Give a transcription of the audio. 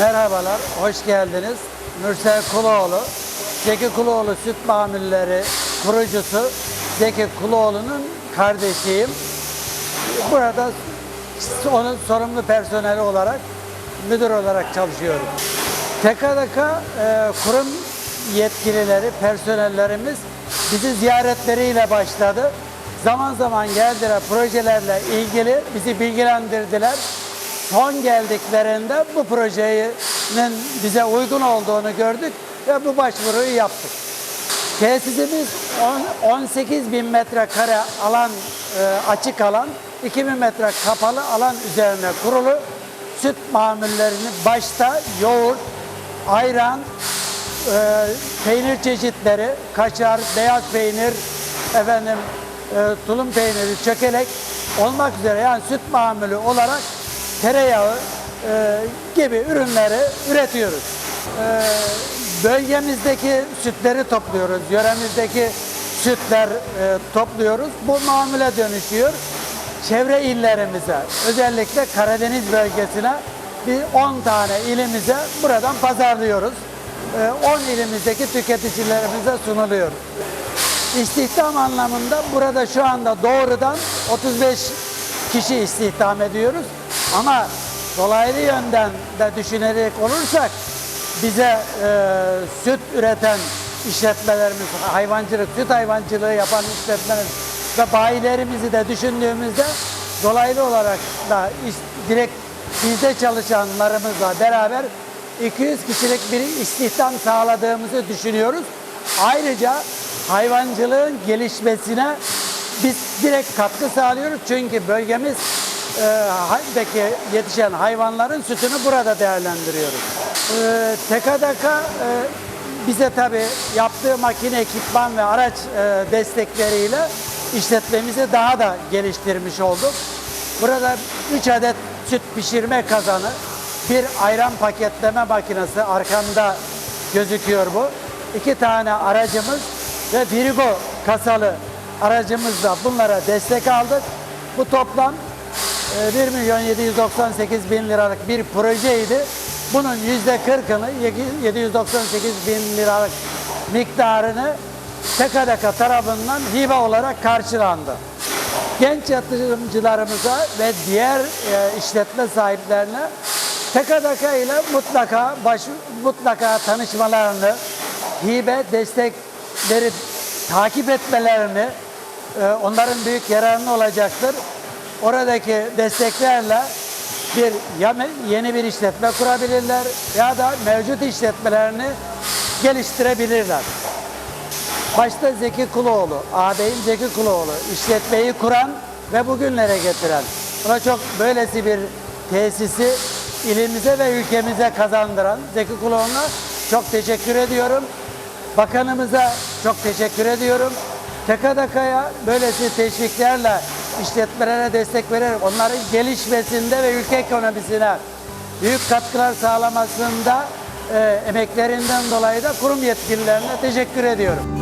Merhabalar, hoş geldiniz. Mürsel Kuloğlu, Zeki Kuloğlu Süt Mamulleri kurucusu Zeki Kuloğlu'nun kardeşiyim. Burada onun sorumlu personeli olarak, müdür olarak çalışıyorum. TKDK e, kurum yetkilileri, personellerimiz bizi ziyaretleriyle başladı. Zaman zaman geldiler projelerle ilgili bizi bilgilendirdiler. Son geldiklerinde bu projenin bize uygun olduğunu gördük ve bu başvuruyu yaptık. Tesisimiz on- 18 bin metrekare alan, e, açık alan, 2000 metre kapalı alan üzerine kurulu. Süt mamullerini başta yoğurt, ayran, e, peynir çeşitleri, kaşar, beyaz peynir, efendim e, tulum peyniri, çökelek olmak üzere yani süt mamülü olarak tereyağı e, gibi ürünleri üretiyoruz. E, bölgemizdeki sütleri topluyoruz, yöremizdeki sütler e, topluyoruz. Bu mamule dönüşüyor. Çevre illerimize, özellikle Karadeniz bölgesine bir 10 tane ilimize buradan pazarlıyoruz. E, 10 ilimizdeki tüketicilerimize sunuluyor. İstihdam anlamında burada şu anda doğrudan 35 kişi istihdam ediyoruz. Ama dolaylı yönden de düşünerek olursak bize e, süt üreten işletmelerimiz, hayvancılık, süt hayvancılığı yapan işletmelerimiz ve bayilerimizi de düşündüğümüzde dolaylı olarak da iş- direkt bizde çalışanlarımızla beraber 200 kişilik bir istihdam sağladığımızı düşünüyoruz. Ayrıca hayvancılığın gelişmesine biz direkt katkı sağlıyoruz. Çünkü bölgemiz deki yetişen hayvanların sütünü burada değerlendiriyoruz. E, TKDK e, bize tabii yaptığı makine, ekipman ve araç e, destekleriyle işletmemizi daha da geliştirmiş olduk. Burada 3 adet süt pişirme kazanı, bir ayran paketleme makinesi arkamda gözüküyor bu. İki tane aracımız ve Frigo kasalı aracımızla bunlara destek aldık. Bu toplam 1 milyon 798 bin liralık bir projeydi. Bunun yüzde 40'ını 798 bin liralık miktarını TKDK tarafından hibe olarak karşılandı. Genç yatırımcılarımıza ve diğer e, işletme sahiplerine TKDK ile mutlaka baş, mutlaka tanışmalarını, hibe destekleri takip etmelerini e, onların büyük yararına olacaktır. Oradaki desteklerle bir yeni bir işletme kurabilirler ya da mevcut işletmelerini geliştirebilirler. Başta Zeki Kuloğlu, ağabeyim Zeki Kuloğlu, işletmeyi kuran ve bugünlere getiren. Buna çok böylesi bir tesisi ilimize ve ülkemize kazandıran Zeki Kuloğlu'na çok teşekkür ediyorum. Bakanımıza çok teşekkür ediyorum. TKDK'ya böylesi teşviklerle işletmelere destek vererek onların gelişmesinde ve ülke ekonomisine büyük katkılar sağlamasında e, emeklerinden dolayı da kurum yetkililerine teşekkür ediyorum.